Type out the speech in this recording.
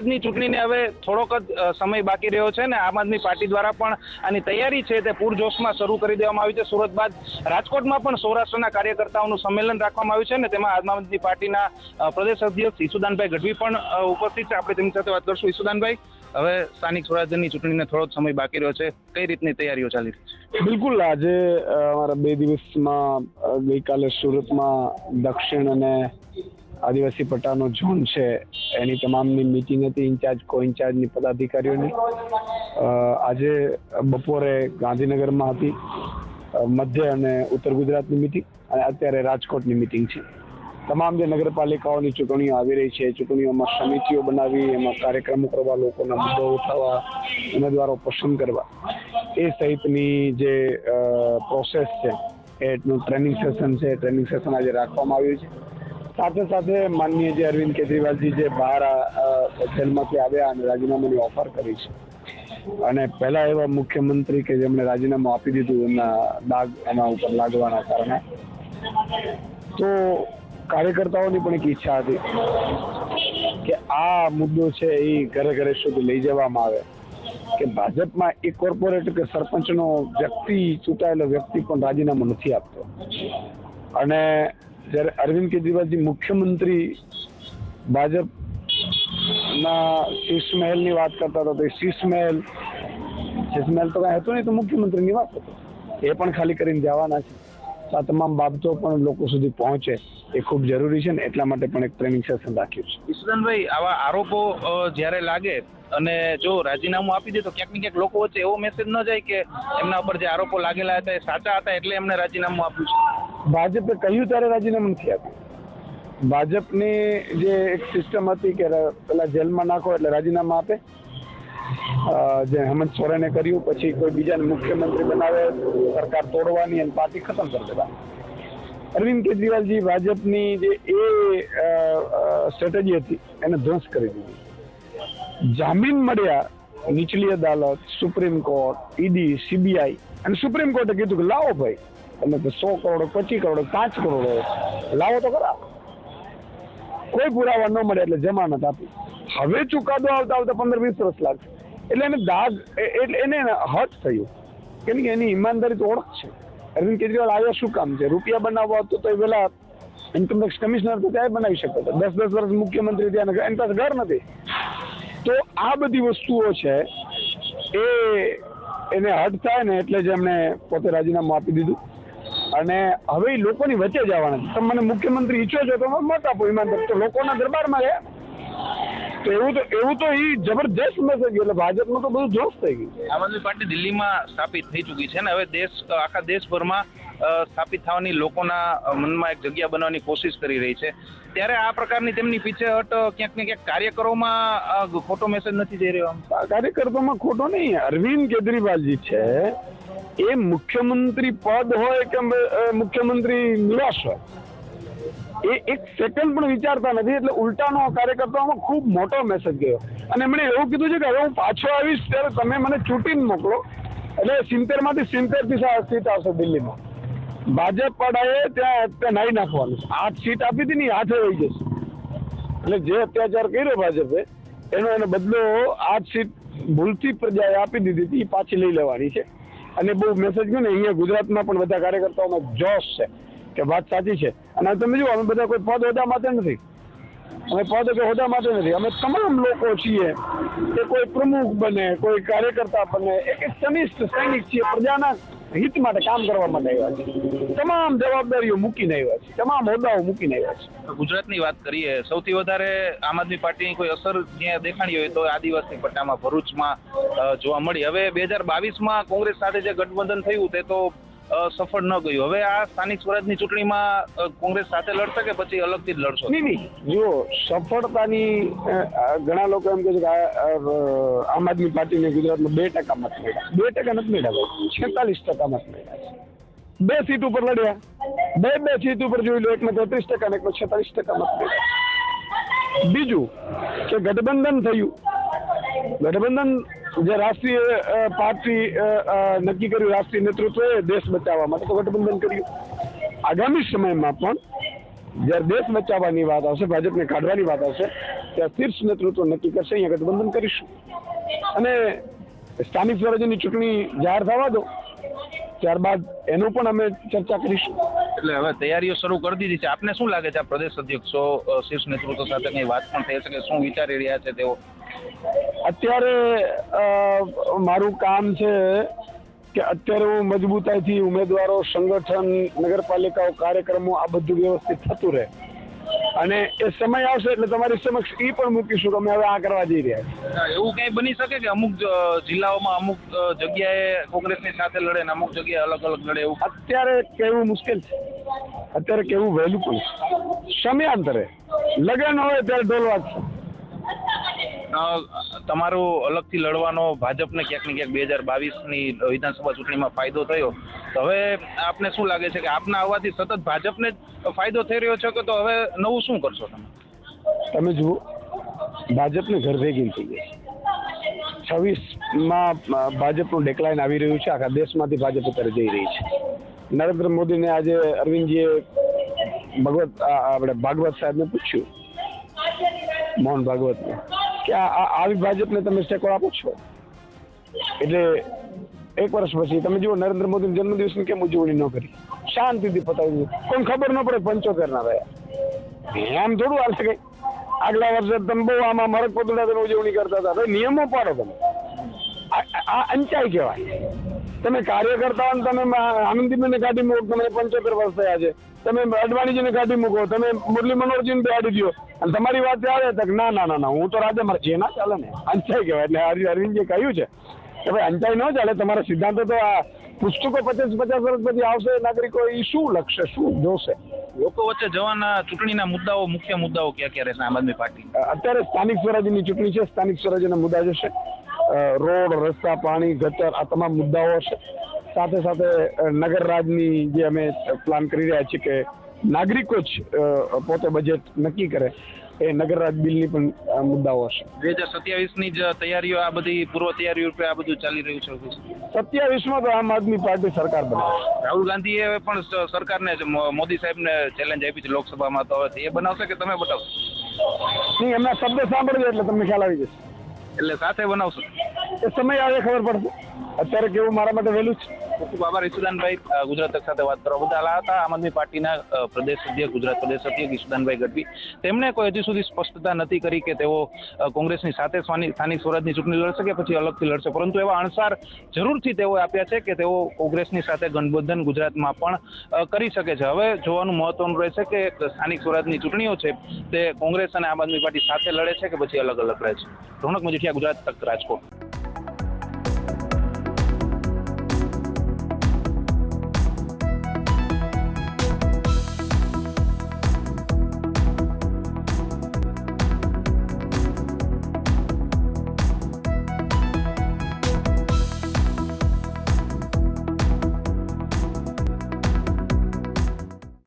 સ્વરાજની ચૂંટણીને હવે થોડોક જ સમય બાકી રહ્યો છે ને આમ આદમી પાર્ટી દ્વારા પણ આની તૈયારી છે તે પૂરજોશમાં શરૂ કરી દેવામાં આવી છે. સુરત બાદ રાજકોટમાં પણ સૌરાષ્ટ્રના કાર્યકર્તાઓનું સંમેલન રાખવામાં આવ્યું છે ને તેમાં આમ આદમી પાર્ટીના પ્રદેશ અધ્યક્ષ ઈસુદાનભાઈ ગઢવી પણ ઉપસ્થિત છે. આપણે તેમની સાથે વાત કરશું. ઈસુદાનભાઈ, હવે સ્થાનિક સ્વરાજ્યની ચૂંટણીને થોડો સમય બાકી રહ્યો છે. કઈ રીતની તૈયારીઓ ચાલી રહી છે? બિલકુલ. આજે અમારા બે દિવસમાં ગઈકાલે સુરતમાં દક્ષિણ અને આદિવાસી પટ્ટાનો ઝોન છે. એની તમામની મિટિંગ હતી, ઇન્ચાર્જ કો ઇન્ચાર્જની પદાધિકારીઓની આજે બપોરે ગાંધીનગરમાં હતી મધ્ય અને ઉત્તર ગુજરાતની મિટિંગ અને અત્યારે રાજકોટની મિટિંગ છે. તમામ જે નગરપાલિકાઓની ચૂંટણીઓ આવી રહી છે, ચૂંટણીઓમાં સમિતિઓ બનાવી, એમાં કાર્યક્રમો કરવા, લોકોના મુદ્દો ઉઠાવવા, ઉમેદવારો પસંદ કરવા. એ સહિતની જે પ્રોસેસ છે એનું ટ્રેનિંગ સેશન છે ટ્રેનિંગ સેશન આજે રાખવામાં આવ્યું છે. સાથે સાથે માનનીય જે અરવિંદ કેજરીવાલજી જે બહાર જેલમાંથી આવ્યા અને રાજીનામાની ઓફર કરી છે. અને પહેલા એવા મુખ્યમંત્રી કે જેમણે રાજીનામું આપી દીધું એમના દાગ એના ઉપર લાગવાના કારણે. તો કાર્યકર્તાઓની પણ એક ઈચ્છા હતી કે આ મુદ્દો છે એ ઘરે ઘરે સુધી લઈ જવામાં આવે. કે ભાજપમાં એક કોર્પોરેટ કે સરપંચનો વ્યક્તિ ચૂંટાયેલો વ્યક્તિ પણ રાજીનામું નથી આપતો. અને જ્યારે અરવિંદ કેજરીવાલજી મુખ્યમંત્રી ભાજપના શીશ મહેલની વાત કરતા હતા, તો એ શીશ મહેલ શીશ મહેલ તો કાંઈ હતું નહીં, તો મુખ્યમંત્રીની વાત હતી. એ પણ ખાલી કરીને જવાના છે. આ તમામ બાબતો પણ લોકો સુધી પહોંચે એ ખૂબ જરૂરી છે ને એટલા માટે પણ એક ટ્રેનિંગ સેશન રાખ્યું છે. ઈસુદાનભાઈ, આવા આરોપો જ્યારે લાગે અને જો રાજીનામું આપી દે તો ક્યાંક ને ક્યાંક લોકો વચ્ચે એવો મેસેજ ન જાય કે એમના ઉપર જે આરોપો લાગેલા હતા એ સાચા હતા એટલે એમને રાજીનામું આપ્યું છે. ભાજપે કહ્યું ત્યારે રાજીનામું નથી આપ્યું. ભાજપની જે એક સિસ્ટમ હતી કે પેલા જેલમાં નાખો એટલે રાજીનામા આપે. જે હેમંત સોરેને કર્યું, પછી કોઈ બીજાને મુખ્યમંત્રી બનાવે, સરકાર તોડવાની અને પાર્ટી ખતમ કરી દેવા અરવિંદ કેજરીવાલજી ભાજપની જે એ સ્ટ્રેટેજી હતી, એને ધ્વંસ કરી દીધી. જામીન મળ્યા નીચલી અદાલત, સુપ્રીમ કોર્ટ, ઈડી, સીબીઆઈ અને સુપ્રીમ કોર્ટે કીધું કે લાવો ભાઈ તમે તો સો કરોડ, પચીસ કરોડ, પાંચ કરોડ લાવો તો ખરા. કોઈ પુરાવા ન મળે એટલે જમાનત આપી. હવે ચુકાદો આવતા આવતા પંદર વીસ વર્ષ લાગશે. એટલે એને દાગ એટલે એને હટ થયું. કેમ કે એની ઈમાનદારી તો ઓળખ છે. અરવિંદ કેજરીવાલ આવ્યા શું કામ છે? રૂપિયા બનાવવા તો એ પેલા ઇન્કમટેક્સ કમિશનર તો ત્યાં બનાવી શકતો હતો. દસ દસ વર્ષ મુખ્યમંત્રી ત્યાં એની પાસે ઘર નથી. તો આ બધી વસ્તુઓ છે, એ એને હટ થાય ને એટલે જ એમણે પોતે રાજીનામું આપી દીધું. અને હવે એ લોકોની વચ્ચે જવાના છે. તમે મને મુખ્યમંત્રી ઈચ્છો છો તો મત આપો ઈમાનદાર તો લોકોના દરબારમાં રહે તો એવું તો એવું તો એ જબરજસ્ત મેસેજ એટલે ભાજપનું તો બધું જોશ થઈ ગયું આમ આદમી પાર્ટી દિલ્હીમાં સ્થાપિત થઈ ચૂકી છે ને હવે દેશ આખા દેશભરમાં સ્થાપિત થવાની લોકોના મનમાં એક જગ્યા બનાવવાની કોશિશ કરી રહી છે. ત્યારે આ પ્રકારની તેમની પીછેહટ અ, ક્યાંક ને ક્યાંક કાર્યકરોમાં ખોટો મેસેજ નથી જઈ રહ્યો કાર્યકર્તામાં ખોટો નહીં. અરવિંદ કેજરીવાલજી છે. એ મુખ્યમંત્રી પદ હોય કે મુખ્યમંત્રી નિવાસ હોય, એ એક સેકન્ડ પણ વિચારતા નથી. એટલે ઉલટાનો કાર્યકર્તાઓમાં ખૂબ મોટો મેસેજ ગયો. અને એમણે એવું કીધું છે કે હવે હું પાછો આવીશ ત્યારે તમે મને ચૂંટીને મોકલો. એટલે સિત્તેરમાંથી સિત્તેર સીટ આવશે દિલ્હીમાં. ભાજપ વાળાએ ત્યાં નાઈ નાખવાનું આઠ સીટ આપી હતી ને આઠે વહી જશે. એટલે જે અત્યાચાર કર્યો ભાજપે, એનો એનો બદલો આઠ સીટ ભૂલથી પ્રજાએ આપી દીધી હતી પાછી લઈ લેવાની છે. અને બહુ મેસેજ ગયો ને, અહીંયા ગુજરાતમાં પણ બધા કાર્યકર્તાઓમાં જોશ છે કે વાત સાચી છે. અને તમે જુઓ, અમે બધા કોઈ પદ હોદ્દા માટે નથી. અમે પદ કે હોદ્દા માટે નથી. અમે તમામ લોકો છીએ કે કોઈ પ્રમુખ બને, કોઈ કાર્યકર્તા બને, એક એક સનિષ્ઠ સૈનિક છીએ, પ્રજાના હિત માટે કામ કરવા આવ્યા છે તમામ જવાબદારીઓ મૂકીને આવ્યા છે. તમામ હોદ્દાઓ મૂકીને આવ્યા છે. ગુજરાતની વાત કરીએ, સૌથી વધારે આમ આદમી પાર્ટીની કોઈ અસર જ્યાં દેખાણી હોય તો આદિવાસી પટ્ટામાં, ભરૂચમાં જોવા મળી. હવે બે હજાર બાવીસમાં કોંગ્રેસ સાથે જે ગઠબંધન થયું, તે તો સફળ ન ગયું. હવે આ સ્થાનિક સ્વરાજની ચૂંટણીમાં કોંગ્રેસ સાથે લડશે કે પછી અલગથી જ લડશો? નહીં જુઓ, સફળતાની ઘણા લોકો એમ કહે છે કે આમ આદમી પાર્ટીને ગુજરાતમાં બે ટકા મત મળ્યા. બે ટકા નથી મળ્યા છેતાલીસ ટકા મત મળ્યા બે સીટ ઉપર લડ્યા. બે બે સીટ ઉપર જોઈ લો, એકમાં તેત્રીસ ટકા ને એકમાં છેતાલીસ ટકા મત મળ્યા. બીજું કે ગઠબંધન થયું. ગઠબંધન જે રાષ્ટ્રીય પાર્ટી નક્કી કર્યું રાષ્ટ્રીય નેતૃત્વએ દેશ બચાવવા માટે તો ગઠબંધન કર્યું. આગામી સમયમાં પણ જ્યારે દેશ બચાવવાની વાત આવશે, ભાજપને કાઢવાની વાત આવશે ત્યાં શીર્ષ નેતૃત્વ નક્કી કરશે, અહીંયા ગઠબંધન કરીશું. અને સ્થાનિક સ્વરાજ્યની ચૂંટણી જાહેર થવા દો, ત્યારબાદ એનું પણ અમે ચર્ચા કરીશું. એટલે હવે તૈયારીઓ શરૂ કરી દીધી છે. આપને શું લાગે છે આ પ્રદેશ અધ્યક્ષો શીર્ષ નેતૃત્વ સાથે કઈ વાત પણ થઈ શકે શું વિચારી રહ્યા છે તેઓ? અત્યારે મારું કામ છે કે અત્યારે હું મજબૂતાઈથી ઉમેદવારો સંગઠન નગરપાલિકાઓ કાર્યક્રમો આ બધું વ્યવસ્થિત થતું રહે. અને એ સમય આવશે એટલે તમારી સમક્ષ એ પણ મૂકીશું કે અમે હવે આ કરવા જઈ રહ્યા છીએ. એવું કઈ બની શકે કે અમુક જિલ્લાઓમાં અમુક જગ્યાએ કોંગ્રેસની સાથે લડે ને અમુક જગ્યાએ અલગ અલગ લડે એવું? અત્યારે કેવું મુશ્કેલ છે. અત્યારે કેવું વહેલું પણ સમયાંતરે. લગન હોય ત્યારે વાગશે અ, તમારું અલગથી લડવાનો ભાજપને ક્યાંક ને ક્યાંક બે હજાર બાવીસની વિધાનસભા ચૂંટણીમાં ફાયદો થયો. તો હવે આપને શું લાગે છે કે આપના આવવાથી સતત ભાજપને ફાયદો થઈ રહ્યો છે કે તો હવે નવું શું કરશો તમે? તમે જુઓ, ભાજપને ઘર ભેગી થઈ ગઈ છવ્વીસમાં ભાજપનું ડેકલાઇન આવી રહ્યું છે. આખા દેશમાંથી ભાજપ અત્યારે જઈ રહી છે. નરેન્દ્ર મોદીને આજે અરવિંદજીએ ભગવત આપણે ભાગવત સાહેબને પૂછ્યું. મોહન ભાગવતને. કે આવી ભાજપને તમે ટેકો આપો છો? એટલે એક વર્ષ પછી તમે જુઓ, નરેન્દ્ર મોદીના જન્મદિવસની કેમ ઉજવણી ન કરી? શાંતિથી પતાવી દીધી કોઈ ખબર ન પડે પંચોતેર ના રહ્યા. એમ થોડું હાલશે કઈ. આગલા વર્ષે તમે બહુ આમાં મરક પોતડા ઉજવણી કરતા હતા. નિયમો પાડો તમે. આ અંચાઈ કહેવાય? તમે કાર્યકર્તાઓને તમે આનંદીબેનને કાઢી મૂકો તમને પંચોતેર વર્ષ થયા છે. તમે અડવાણીજીને કાઢી મૂકો તમે મુરલી મનોહરજીને બેહાડી દો અને તમારી વાત આવે તો ના ના ના હું તો રાજ્ય મારે જે ના ચાલે ને અંચાઈ કહેવાય? એટલે અરવિંદજીએ કહ્યું છે કે ભાઈ અંચાઈ ન ચાલે તમારા સિદ્ધાંતો તો આ પુસ્તકો પચાસ પચાસ વર્ષ પછી આવશે નાગરિકો એ શું લખશે શું જોશે? લોકો વચ્ચે જવાના ચૂંટણીના મુદ્દાઓ મુખ્ય મુદ્દાઓ ક્યાં ક્યારે આમ આદમી પાર્ટી અત્યારે સ્થાનિક સ્વરાજ્યની ચૂંટણી છે સ્થાનિક સ્વરાજ્યના મુદ્દા જશે. રોડ રસ્તા પાણી ગટર આ તમામ મુદ્દાઓ હશે સાથે સાથે અ, નગર રાજની જે અમે પ્લાન કરી રહ્યા છીએ કે નાગરિકો જ પોતે બજેટ નક્કી કરે એ નગરરાજ બિલ બિલની પણ મુદ્દાઓ હશે બે હજાર સત્યાવીસની જ તૈયારીઓ આ બધી પૂર્વ તૈયારીઓ રૂપે આ બધું ચાલી રહ્યું છે સત્યાવીસમાં તો આમ આદમી પાર્ટી સરકાર બનાવશે રાહુલ ગાંધીએ પણ સરકાર સરકારને મોદી સાહેબ મોદી સાહેબને ચેલેન્જ આપી છે લોકસભામાં તો એ બનાવશે કે તમે બનાવશો? નહીં એમના શબ્દ સાંભળજો એટલે તમને ખ્યાલ આવી જશે. એટલે સાથે બનાવશો? એ સમય આવે ખબર પડશે અત્યારે કેવું મારા માટે વહેલું છે ખૂબ ખૂબ આભાર ગુજરાત તક સાથે વાત કરવા બદલ. આ હતા આમ આદમી પાર્ટીના પ્રદેશ અધ્યક્ષ, ગુજરાત પ્રદેશ અધ્યક્ષ ઈશુદાનભાઈ ગઢવી. તેમણે કોઈ હજી સુધી સ્પષ્ટતા નથી કરી કે તેઓ કોંગ્રેસની સાથે સ્થાનિક સ્વરાજની ચૂંટણી લડશે કે પછી અલગથી લડશે. પરંતુ એવા અણસાર જરૂરથી તેઓ આપ્યા છે કે તેઓ કોંગ્રેસની સાથે ગઠબંધન ગુજરાતમાં પણ કરી શકે છે. હવે જોવાનું મહત્વનું રહેશે કે સ્થાનિક સ્વરાજની ચૂંટણીઓ છે, તે કોંગ્રેસ અને આમ આદમી પાર્ટી સાથે લડે છે કે પછી અલગ અલગ રહે છે. રોનક મજીઠિયા, ગુજરાત તક રાજકોટ.